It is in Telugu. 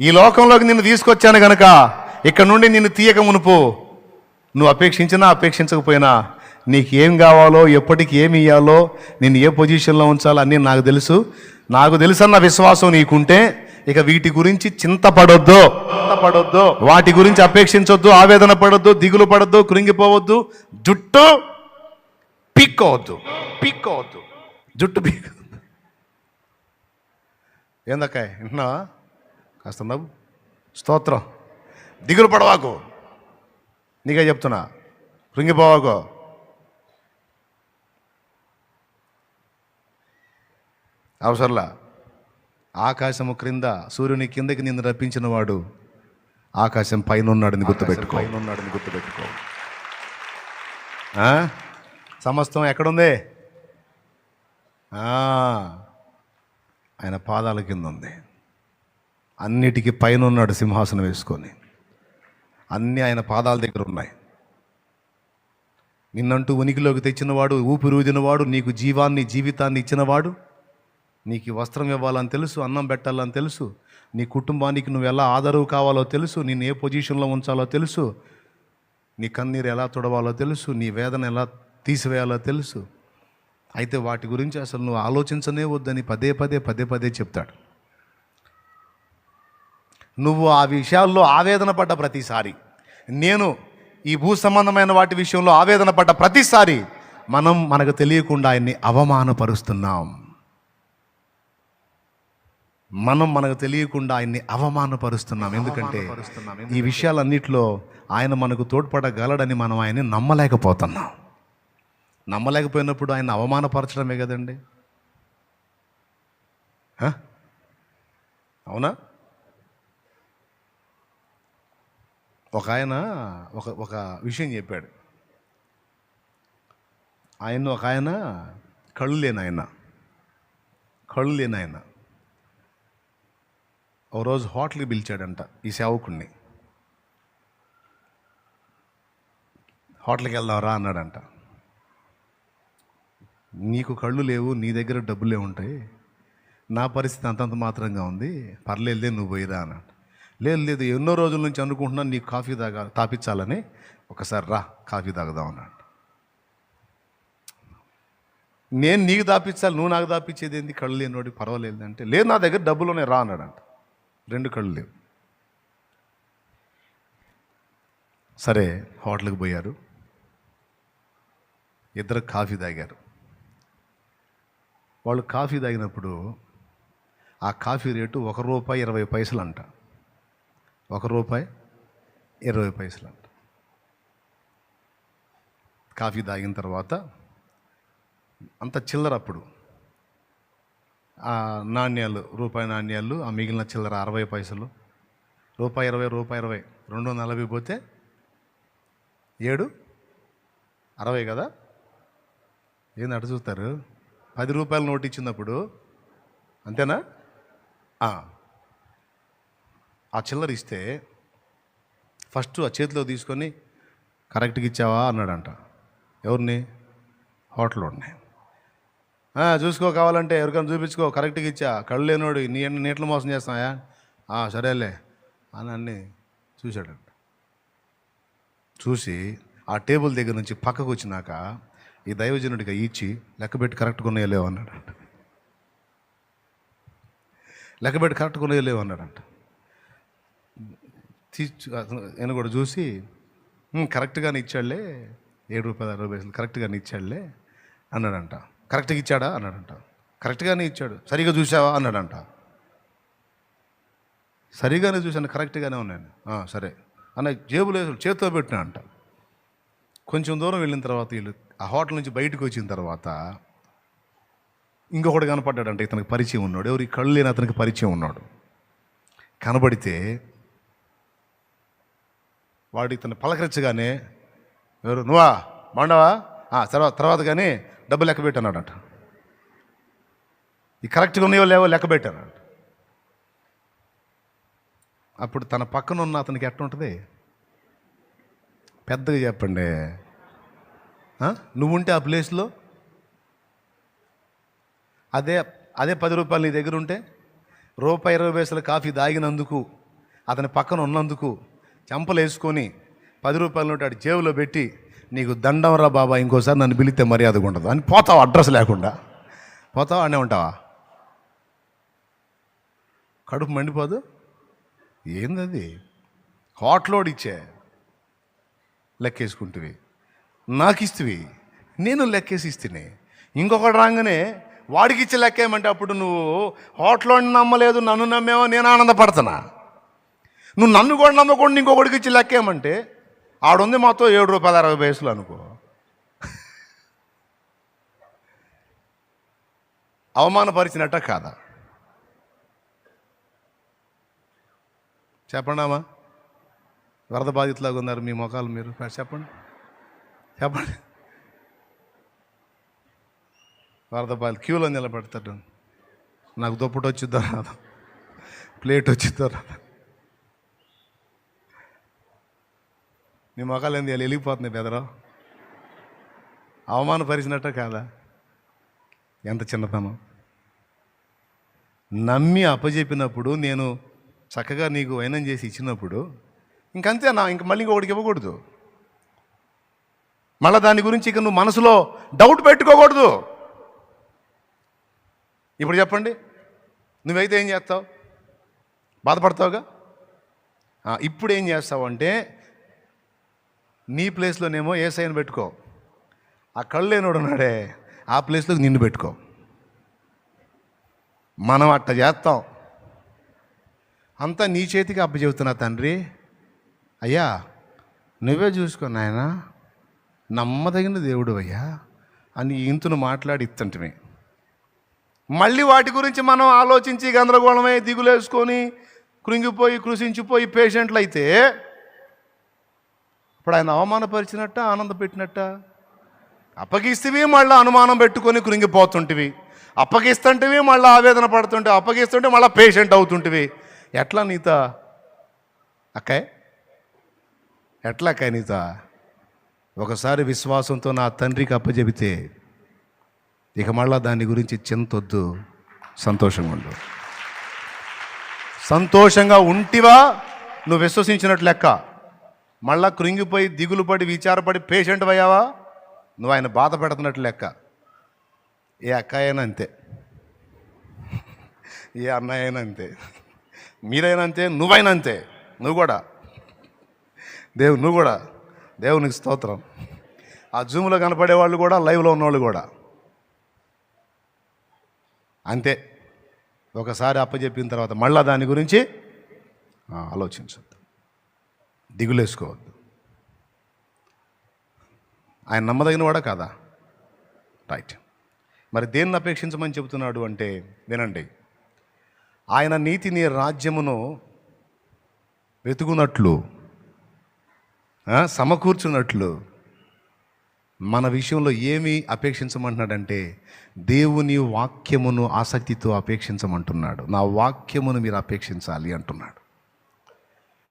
ఈ లోకంలోకి నిన్ను తీసుకొచ్చాను గనక ఇక్కడ నుండి నిన్ను తీయక మునుపు నువ్వు అపేక్షించినా అపేక్షించకపోయినా నీకు ఏం కావాలో ఎప్పటికి ఏమి ఇవ్వాలో నేను ఏ పొజిషన్లో ఉంచాలో అన్నీ నాకు తెలుసు. నాకు తెలుసన్న విశ్వాసం నీకుంటే ఇక వీటి గురించి చింతపడొద్దు. చింతపడొద్దు. వాటి గురించి అపేక్షించొద్దు ఆవేదన పడొద్దు దిగులు పడొద్దు కృంగిపోవద్దు జుట్టు పీక్కోవద్దు. పీక్కోవద్దు. జుట్టు పీక్ ఏందక్కాయ వింటున్నావా కాస్త నవ్వు. స్తోత్రం. దిగులు పడవాకు. నీకే చెప్తున్నా. కృంగిపోవాకు. అవసరంలా. ఆకాశము క్రింద సూర్యుని కిందకి నిన్ను రప్పించిన వాడు ఆకాశం పైన ఉన్నాడని గుర్తుపెట్టుకో. పైన ఉన్నాడని గుర్తుపెట్టుకో. ఆ? సమస్తం ఎక్కడుంది? ఆయన పాదాల కింద ఉంది అన్నిటికీ పైన ఉన్నాడు సింహాసనం వేసుకొని. అన్నీ ఆయన పాదాల దగ్గర ఉన్నాయి. నిన్నంటూ ఉనికిలోకి తెచ్చినవాడు ఊపిరూదినవాడు నీకు జీవాన్ని జీవితాన్ని ఇచ్చినవాడు నీకు వస్త్రం ఇవ్వాలని తెలుసు అన్నం పెట్టాలని తెలుసు నీ కుటుంబానికి నువ్వు ఎలా ఆదరవు కావాలో తెలుసు నేను ఏ పొజిషన్లో ఉంచాలో తెలుసు నీ కన్నీరు ఎలా తుడవాలో తెలుసు నీ వేదన ఎలా తీసివేయాలో తెలుసు. అయితే వాటి గురించి అసలు నువ్వు ఆలోచించనే వద్దని పదే పదే పదే పదే చెప్తాడు. నువ్వు ఆ విషయాల్లో ఆవేదన పడ్డ ప్రతిసారి. నేను ఈ భూ సంబంధమైన వాటి విషయంలో ఆవేదన పడ్డ ప్రతిసారి మనం మనకు తెలియకుండా ఆయన్ని అవమానపరుస్తున్నాం. మనం మనకు తెలియకుండా ఆయన్ని అవమానపరుస్తున్నాం. ఎందుకంటే ఈ విషయాలన్నిటిలో ఆయన మనకు తోడ్పడగలడని మనం ఆయన్ని నమ్మలేకపోతున్నాం. నమ్మలేకపోయినప్పుడు ఆయన అవమానపరచడమే కదండి? అవునా? ఒక ఆయన ఒక ఒక విషయం చెప్పాడు. ఆయన ఒక ఆయన కళ్ళు లేని ఆయన కళ్ళు లేని ఆయన. ఓ రోజు హోటల్కి పిలిచాడంట ఈ సేవకుణ్ణి. హోటల్కి వెళ్దాంరా అన్నాడంట. నీకు కళ్ళు లేవు నీ దగ్గర డబ్బులే ఉంటాయి. నా పరిస్థితి అంతంత మాత్రంగా ఉంది. పర్లేదే నువ్వు పోయిరా అన్నాడు. లేదు లేదు ఎన్నో రోజుల నుంచి అనుకుంటున్నాను నీకు కాఫీ తాగా తాపించాలని ఒకసారి రా కాఫీ తాగుదాం అన్నాడు. నేను నీకు తాపించాలి నువ్వు నాకు తాపించేది ఏంది? కళ్ళు లేనివాడికి పర్వాలేదు అంటే. లేదు నా దగ్గర డబ్బులు ఉన్నాయి రా అన్నాడంట. రెండు కళ్ళు లేవు. సరే హోటల్కి పోయారు. ఇద్దరు కాఫీ తాగారు. వాళ్ళు కాఫీ తాగినప్పుడు ఆ కాఫీ రేటు ఒక రూపాయి ఇరవై పైసలు అంట ఒక రూపాయి ఇరవై పైసలు అంట. కాఫీ తాగిన తర్వాత అంత చిల్లర అప్పుడు. ఆ నాణ్యాలు రూపాయి నాణ్యాలు ఆ మిగిలిన చిల్లర అరవై పైసలు. రూపాయి ఇరవై రూపాయి ఇరవై రెండు నలభై పోతే ఏడు అరవై కదా? ఏంది అటు చూస్తారు? పది రూపాయల నోటు ఇచ్చినప్పుడు అంతేనా? ఆ. చిల్లర ఇస్తే ఫస్ట్ ఆ చేతిలో తీసుకొని కరెక్ట్గా ఇచ్చావా అన్నాడంట. ఎవరిని? హోటల్ ఉన్నాయి చూసుకో కావాలంటే ఎవరికైనా చూపించుకో కరెక్ట్గా ఇచ్చా. కళ్ళు లేనోడు నీ నీటిలో మోసం చేస్తాయా సరేలే అని అన్ని చూశాడంట. చూసి ఆ టేబుల్ దగ్గర నుంచి పక్కకు వచ్చినాక ఈ దైవజనుడిగా ఇచ్చి లెక్కబెట్టి కరెక్ట్గా ఉన్నాయో లేవు అన్నాడంట లెక్కబెట్టి కరెక్ట్గా ఉన్నాయో లేవు అన్నాడంట. తీర్చు నేను కూడా చూసి కరెక్ట్గానే ఇచ్చాడులే ఏడు రూపాయలు అరవై పైసలు కరెక్ట్గానే ఇచ్చాడులే అన్నాడంట. కరెక్ట్గా ఇచ్చాడా? అన్నాడంట. కరెక్ట్గానే ఇచ్చాడు. సరిగా చూసావా అన్నాడంట. సరిగానే చూశాను కరెక్ట్గానే ఉన్నాను. సరే. అన్న జేబులో వేసి చేతితో పెట్టినా అంట. కొంచెం దూరం వెళ్ళిన తర్వాత వీళ్ళు ఆ హోటల్ నుంచి బయటకు వచ్చిన తర్వాత ఇంకొకటి కనపడ్డాడంట ఇతనికి పరిచయం ఉన్నాడు. ఎవరికి కళ్ళు లేని అతనికి పరిచయం ఉన్నాడు. కనబడితే వాడు ఇతను పలకరించగానే ఎవరు? నువ్వా? బాగున్నావా? తర్వాత తర్వాత కానీ డబ్బు లెక్క పెట్టానట ఈ కరెక్ట్గా ఉన్నాయో లేవో లెక్క పెట్టానట అప్పుడు తన పక్కన ఉన్న అతనికి ఎట్టుంటుంది పెద్దగా చెప్పండి. నువ్వుంటే ఆ ప్లేస్లో? అదే అదే పది రూపాయలు నీ దగ్గర ఉంటే రూపాయి ఇరవై పైసలు కాఫీ దాగినందుకు అతని పక్కన ఉన్నందుకు చెంపలు వేసుకొని పది రూపాయల నోటి ఆడి జేబులో పెట్టి నీకు దండం రా బాబా ఇంకోసారి నన్ను పిలిస్తే మర్యాదగా ఉండదు అని పోతావు అడ్రస్ లేకుండా. పోతావా అనే ఉంటావా? కడుపు మండిపోదు? ఏందది? హోటలోడు ఇచ్చే లెక్కేసుకుంటువి. నాకు ఇస్తువి నేను లెక్కేసి ఇస్తుని ఇంకొకటి రాగానే వాడికి ఇచ్చే లెక్కేయమంటే అప్పుడు నువ్వు హోటల్ని నమ్మలేదు నన్ను నమ్మేమో నేను ఆనందపడుతున్నా నువ్వు నన్ను కూడా నమ్మకుండా ఇంకొకటికి ఇచ్చి లెక్కేమంటే ఆడుంది మొత్తం ఏడు రూపాయల అరవై వయసులు అనుకో. అవమానపరిచినట్ట కాదా? చెప్పండామా వరద బాధితులాగా ఉన్నారు మీ మొఖాలు మీరు. చెప్పండి. చెప్పండి. వరద బాధితులు క్యూలో నిలబెడతాడు. నాకు దుప్పటి వచ్చిద్దా రాదు? ప్లేట్ వచ్చిద్దా రాదు? నీ మొఖాలు ఏంది? ఇలా వెళ్ళిపోతుంది బెదరో. అవమానపరిచినట్ట కాదా? ఎంత చిన్నతనం. నమ్మి అప్పజెప్పినప్పుడు నేను చక్కగా నీకు వైనం చేసి ఇచ్చినప్పుడు ఇంకంతే నా ఇంక మళ్ళీ ఇంకొకటికి ఇవ్వకూడదు. మళ్ళీ దాని గురించి ఇక నువ్వు మనసులో డౌట్ పెట్టుకోకూడదు. ఇప్పుడు చెప్పండి నువ్వైతే ఏం చేస్తావు? బాధపడతావుగా? ఇప్పుడు ఏం చేస్తావు అంటే నీ ప్లేస్లోనేమో ఏ సైన్ పెట్టుకో. ఆ కళ్ళు లేనోడు ఉన్నాడే ఆ ప్లేస్లో నిన్ను పెట్టుకో. మనం అట్ట చేస్తాం. అంతా నీ చేతికి అప్పచెబుతున్నా తండ్రి. అయ్యా నువ్వే చూసుకో నాయన. నమ్మదగిన దేవుడు అయ్యా అని ఇంతును మాట్లాడి ఇత్తంటమే. మళ్ళీ వాటి గురించి మనం ఆలోచించి గందరగోళమై దిగులేసుకొని కృంగిపోయి కృషించిపోయి పేషెంట్లు అయితే ఇప్పుడు ఆయన అవమానపరిచినట్ట ఆనంద పెట్టినట్ట అప్పగిస్తేవి మళ్ళీ అనుమానం పెట్టుకొని కృంగిపోతుంటివి. అప్పగిస్తుంటేవి మళ్ళీ ఆవేదన పడుతుంటే అప్పగిస్తుంటే మళ్ళీ పేషెంట్ అవుతుంటివి. ఎట్లా నీత? అక్కాయ్ ఎట్లా అక్కాయ్ నీత? ఒకసారి విశ్వాసంతో నా తండ్రికి అప్పచెబితే ఇక మళ్ళా దాని గురించి చింతొద్దు సంతోషంగా ఉండు. సంతోషంగా ఉంటివా? నువ్వు విశ్వసించినట్లు లెక్క. మళ్ళా కృంగిపోయి దిగులు పడి విచారపడి పేషెంట్ అయ్యావా? నువ్వు ఆయన బాధ పెడుతున్నట్లు లెక్క. ఏ అక్క అయినా అంతే. ఏ అన్నయ్య అయినా అంతే. మీరైనా అంతే నువ్వైనా అంతే. నువ్వు కూడా. దేవు నువ్వు కూడా. దేవునికి స్తోత్రం. ఆ జూమ్లో కనపడే వాళ్ళు కూడా లైవ్లో ఉన్నవాళ్ళు కూడా. అంతే. ఒకసారి అప్పచెప్పిన తర్వాత మళ్ళా దాని గురించి ఆలోచించు. దిగులేసుకోవద్దు. ఆయన నమ్మదగిన వాడా కాదా? రైట్. మరి దేన్ని అపేక్షించమని చెబుతున్నాడు అంటే వినండి. ఆయన నీతిని రాజ్యమును వెతుకున్నట్లు సమకూర్చున్నట్లు మన విషయంలో ఏమి అపేక్షించమంటున్నాడంటే దేవుని వాక్యమును ఆసక్తితో అపేక్షించమంటున్నాడు. నా వాక్యమును మీరు అపేక్షించాలి అంటున్నాడు.